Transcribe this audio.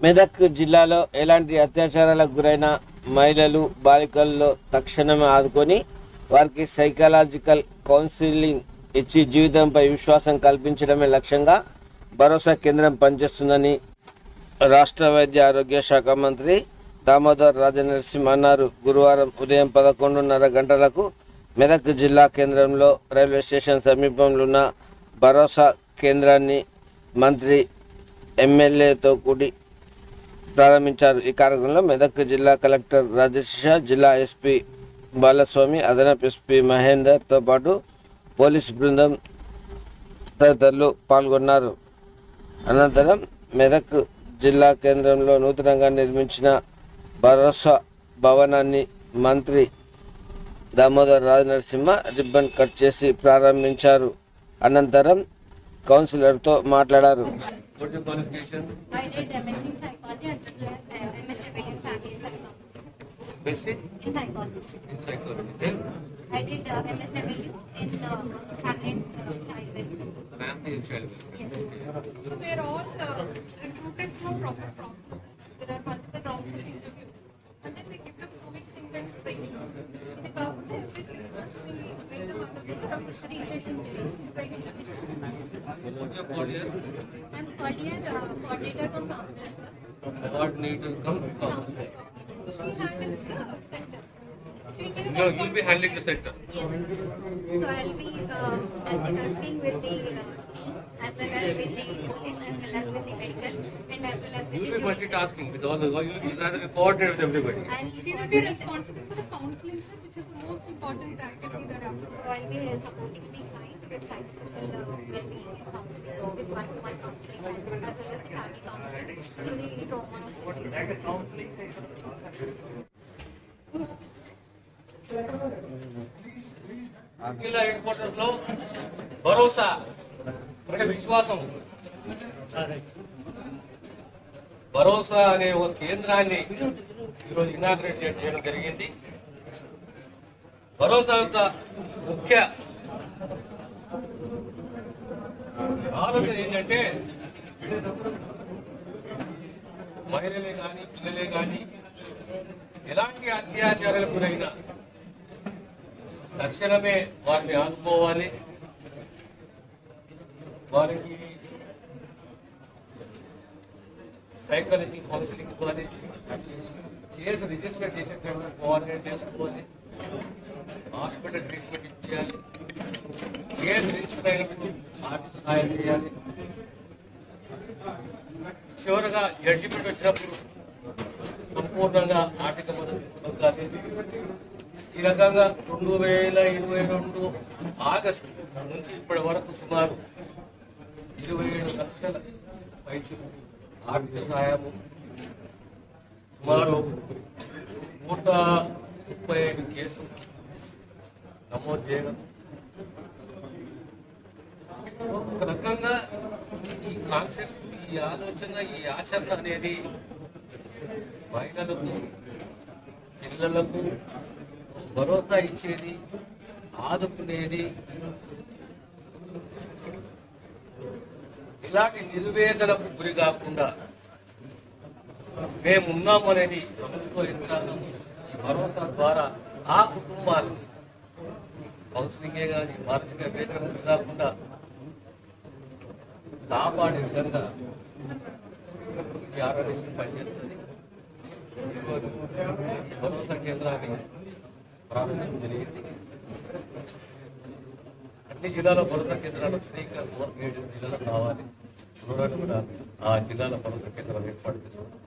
మెదక్ జిల్లాలో ఎలాంటి అత్యాచారాలకు గురైన మహిళలు బాలికల్లో తక్షణమే ఆదుకొని వారికి సైకలాజికల్ కౌన్సిలింగ్ ఇచ్చి జీవితంపై విశ్వాసం కల్పించడమే లక్ష్యంగా భరోసా కేంద్రం పనిచేస్తుందని రాష్ట్ర వైద్య ఆరోగ్య శాఖ మంత్రి దామోదర్ రాజనరసింహ అన్నారు. గురువారం ఉదయం పదకొండున్నర గంటలకు మెదక్ జిల్లా కేంద్రంలో రైల్వే స్టేషన్ సమీపంలో ఉన్న భరోసా కేంద్రాన్ని మంత్రి ఎమ్మెల్యేతో కూడి ప్రారంభించారు. ఈ కార్యక్రమంలో మెదక్ జిల్లా కలెక్టర్ రాజేష్ షా జిల్లా ఎస్పీ బాలస్వామి అదనపు ఎస్పీ మహేందర్తో పాటు పోలీస్ బృందం తదితరులు పాల్గొన్నారు. అనంతరం మెదక్ జిల్లా కేంద్రంలో నూతనంగా నిర్మించిన భరోసా భవనాన్ని మంత్రి దామోదర్ రాజ నరసింహ రిబ్బన్ కట్ చేసి ప్రారంభించారు. అనంతరం కౌన్సిలర్తో మాట్లాడారు. What's your qualification? I did MSc in psychology and uh, MSc in family psychology. MSc? In psychology. In psychology. Then? I did uh, MSW in uh, family and uh, child welfare. Family and child welfare. Yes. Okay. So they are all uh, recruited through a proper process. There are multiple rounds of interviews. And then we give them two weeks intense training. In the government, every six months, we bring them under the refreshing training training. What's your career? I'm called uh, coordinator from counselor. Coordinator come counselor. So she handles the center. She'll be the No, you'll be handling the center. Yes. So I'll be uh, multitasking with the uh, team as well as with the police as well as with the medical and as well as with You'll the be judicial. multitasking with all the, you'll be rather coordinate with everybody. I'll She will be responsible for the counseling, sir, which is the most important activity that happens. So I'll be supporting the client with psychosocial uh, well-being and counseling, with one-to-one counseling as well as the family counseling to the trauma. జిల్లా head క్వార్టర్స్లో భరోసా అంటే విశ్వాసం భరోసా అనే ఒక కేంద్రాన్ని ఈరోజు inaugurate చేయడం జరిగింది భరోసా యొక్క ముఖ్య ఆలోచన ఏంటంటే మహిళలే కానీ పిల్లలే కానీ ఎలాంటి అత్యాచారాలకు గురైనా తక్షణమే వారిని ఆదుకోవాలి. వారికి సైకాలజీ కౌన్సిలింగ్ ఇవ్వాలి. కేసు రిజిస్టర్ చేసేటప్పుడు కోఆర్డినేట్ చేసుకోవాలి హాస్పిటల్ ట్రీట్మెంట్ ఇచ్చేయాలి. కేసు రిజిస్టర్ అయినప్పుడు ఆర్థిక సహాయం చేయాలి. చివరగా జడ్జిమెంట్ వచ్చినప్పుడు సంపూర్ణంగా ఆర్థిక మద్దతు దొరకాలి ఈ రకంగా రెండు వేల ఇరవై రెండు ఆగస్టు నుంచి ఇప్పటి వరకు సుమారు ఇరవై ఏడు లక్షల పైచులు ఆర్థిక సహాయము సుమారు నూట ముప్పై ఐదు కేసులు నమోదు చేయడం. ఒక రకంగా ఈ కాన్సెప్ట్ ఈ ఆలోచన ఈ ఆచరణ అనేది మహిళలకు పిల్లలకు భరోసా ఇచ్చేది ఆదుకునేది. ఇలాంటి నిర్వేదలకు గురి కాకుండా మేమున్నాము అనేది ప్రభుత్వ యంత్రాంగం భరోసా ద్వారా ఆ కుటుంబాలు కౌన్సిలింగే కానీ మానసిక వేదనలు కాకుండా కాపాడే విధంగా ఈ పనిచేస్తుంది. ఈరోజు భరోసా కేంద్రాన్ని ప్రారంభించడం జరిగింది. అన్ని జిల్లాలో భరోసా కేంద్రాలు వచ్చినాయి ఇంకా ఏడు జిల్లాలు కావాలి కూడా ఆ జిల్లాల భరోసా కేంద్రాలు ఏర్పాటు చేసుకోవడం